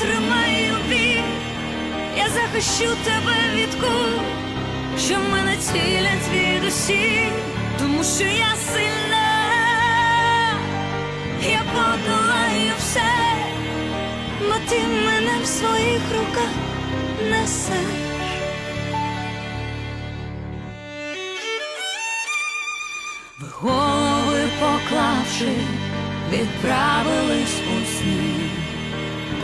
я витримаю бій, я захищу тебе від кул, що мене цілять від усіх, тому що я сильна, я подолаю все, бо ти мене в своїх руках несеш. Ви голови поклавши, відправились у сни.